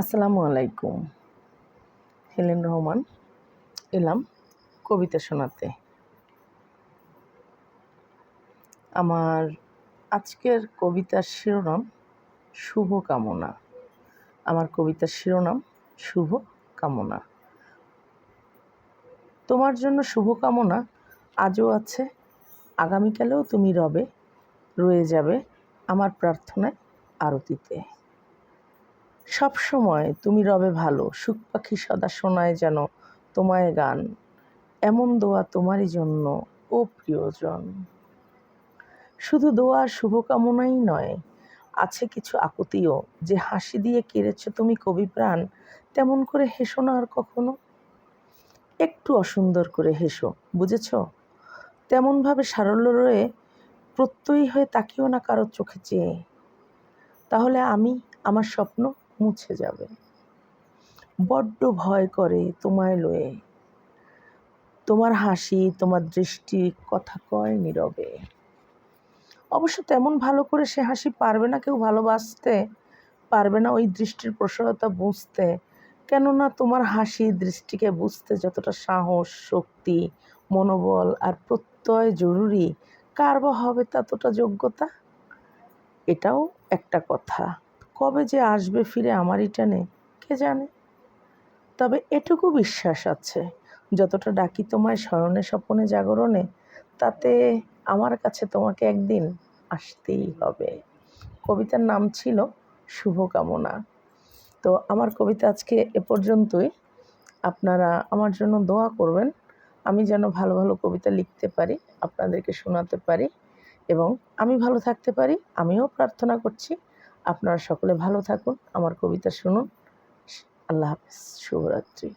আসসালামু আলাইকুম। হেলেন রহমান, এলাম কবিতা শোনাতে। আমার আজকের কবিতার শিরোনাম, শুভ কামনা। আমার কবিতার শিরোনাম, শুভ কামনা। তোমার জন্য শুভ কামনা আজও আছে, আগামীকালেও তুমি রবে, রয়ে যাবে আমার প্রার্থনায় আরতিতে। সব সময় তুমি রবে ভালো, সুখ পাখি সদা শোনায় যেন তোমায় গান। এমন দোয়া তোমারই জন্য, ও প্রিয়জন। শুধু দোয়া শুভকামনাই নয়, আছে কিছু আকুতিও। যে হাসি দিয়ে কেড়েছ তুমি কবি প্রাণ, তেমন করে হেসো না আর কখনো। একটু অসুন্দর করে হেসো, বুঝেছ? তেমনভাবে সারল্য রয়ে প্রত্যয়ী হয়ে তাকিও না কারোর চোখে চেয়ে। তাহলে আমি, আমার স্বপ্ন? মুছে যাবে। বড্ড ভয় করে তোমায় লয়ে। তোমার হাসি, তোমার দৃষ্টি কথা কয় নীরবে। অবশ্য তেমন ভালো করে সে হাসি পারবে না কেউ ভালোবাসতে, পারবে না ওই দৃষ্টির প্রসারতা বুঝতে। কেননা তোমার হাসি দৃষ্টিকে বুঝতে যতটা সাহস, শক্তি, মনোবল আর প্রত্যয় জরুরি, কার বা হবে ততটা যোগ্যতা? এটাও একটা কথা। কবে যে আসবে ফিরে আমারই টানে, কে জানে? তবে এটুকু বিশ্বাস আছে, যতটা ডাকি তোমায় স্মরণে, স্বপনে, জাগরণে, তাতে আমার কাছে তোমাকে একদিন আসতেই হবে। কবিতার নাম ছিল শুভকামনা। তো আমার কবিতা আজকে এ পর্যন্তই। আপনারা আমার জন্য দোয়া করবেন, আমি যেন ভালো ভালো কবিতা লিখতে পারি, আপনাদেরকে শোনাতে পারি এবং আমি ভালো থাকতে পারি, আমিও প্রার্থনা করছি। আপনারা সকলে ভালো থাকুন আমার কবিতা শুনুন। আল্লাহ হাফিজ শুভরাত্রি।